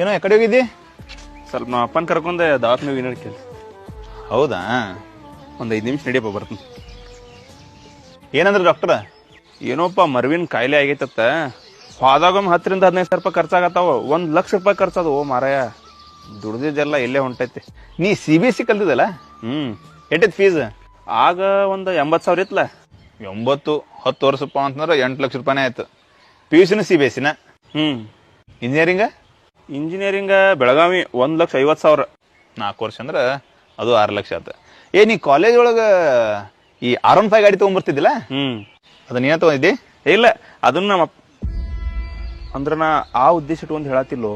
ಏನೋ ಎಕಡೆ ಹೋಗಿದ್ದಿ? ಸ್ವಲ್ಪ ನಮ್ಮ ಅಪ್ಪನ ಕರ್ಕೊಂಡೆ ದವಾಖಾನೆ ಏನಾರು ಕೆಲಸ. ಹೌದಾ? ಒಂದು ಐದು ನಿಮಿಷ ನಡಿಯಪ್ಪ ಬರ್ತೀನಿ. ಏನಂದ್ರೆ ಡಾಕ್ಟರ್? ಏನೋಪ್ಪ ಮರ್ವಿನ ಕಾಯಿಲೆ ಆಗೈತತ್ತ. ಹೋದಾಗೊಮ್ಮೆ ಹತ್ತರಿಂದ ಹದಿನೈದು ಸಾವಿರ ರೂಪಾಯಿ ಖರ್ಚಾಗತ್ತಾವ. ಒಂದು ಲಕ್ಷ ರೂಪಾಯಿ ಖರ್ಚಾದ ಓ ಮಾರಾಯ. ದುಡ್ದಿದ್ದೆಲ್ಲ ಇಲ್ಲೇ ಹೊಂಟೈತಿ. ನೀ ಸಿ ಬಿ ಎಸ್ ಸಿ ಕಲ್ತಿದ್ದಲ್ಲ ಹ್ಞೂ ಎಟ್ಟೈತಿ ಫೀಸ್ ಆಗ ಒಂದು ಎಂಬತ್ತು ಸಾವಿರ ಇತ್ತಲ್ಲ ಎಂಬತ್ತು ಹತ್ತು ವರ್ಷ ರೂಪಾಯಿ ಅಂತಂದ್ರೆ ಎಂಟು ಲಕ್ಷ ರೂಪಾಯಿನೇ ಆಯ್ತು. ಪಿ ಯು ಸಿನ ಸಿ ಬಿ ಎಸ್ ಸಿನ ಹ್ಞೂ ಇಂಜಿನಿಯರಿಂಗ ಇಂಜಿನಿಯರಿಂಗ ಬೆಳಗಾವಿ ಒಂದು ಲಕ್ಷ ಐವತ್ತು ಸಾವಿರ. ನಾಲ್ಕು ವರ್ಷ ಅಂದ್ರೆ ಅದು ಆರು ಲಕ್ಷ ಆಯ್ತು ಏ ನೀ ಕಾಲೇಜ್ ಒಳಗೆ ಈ ಆರ್ ಒನ್ ಫೈವ್ ಗಾಡಿ ತೊಗೊಂಬರ್ತಿದ್ದಿಲ್ಲ ಹ್ಮ್. ಅದನ್ನ ಏನ ತಗೊಂಡಿದ್ದಿ? ಇಲ್ಲ ಅದನ್ನ ನಮ್ಮ ಅಂದ್ರೆ ನಾ ಆ ಉದ್ದೇಶ ಇಟ್ಕೊಂಡು ಹೇಳತ್ತಿಲ್ಲ.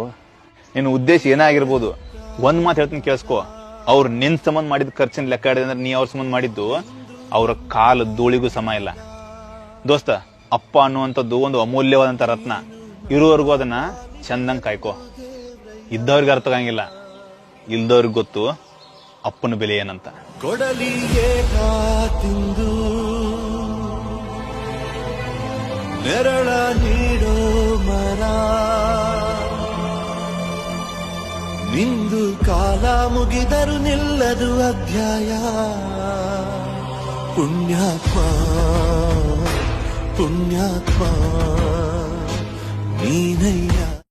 ನಿನ್ನ ಉದ್ದೇಶ ಏನೇ ಆಗಿರ್ಬೋದು ಒಂದ್ ಮಾತು ಹೇಳ್ತೀನಿ ಕೇಳಿಸ್ಕೋ. ಅವ್ರು ನಿನ್ ಸಂಬಂಧ ಮಾಡಿದ ಖರ್ಚಿನ ಲೆಕ್ಕ ಅಂದ್ರೆ ನೀ ಅವ್ರ ಸಂಬಂಧ ಮಾಡಿದ್ದು ಅವ್ರ ಕಾಲು ಧೂಳಿಗೂ ಸಮ ಇಲ್ಲ. ದೋಸ್ತ ಅಪ್ಪ ಅನ್ನುವಂಥದ್ದು ಒಂದು ಅಮೂಲ್ಯವಾದಂಥ ರತ್ನ. ಇರುವವರೆಗೂ ಅದನ್ನ ಚಂದಂಗೆ ಕಾಯ್ಕೋ. ಇದ್ದವ್ರಿಗೆ ಅರ್ಥ ಆಗಂಗಿಲ್ಲ. ಇಲ್ದವ್ರಿಗೆ ಗೊತ್ತು ಅಪ್ಪನ ಬೆಲೆ ಏನಂತ. ಕೊಡಲಿಗೆ ಕಾತಿಂದು. ನೆರಳ ನೀಡೋ ಮರ. ನಿಂದು ಕಾಲ ಮುಗಿದರು ನಿಲ್ಲದು ಅಧ್ಯಾಯ. ಪುಣ್ಯಾತ್ಮ ಪುಣ್ಯಾತ್ಮ.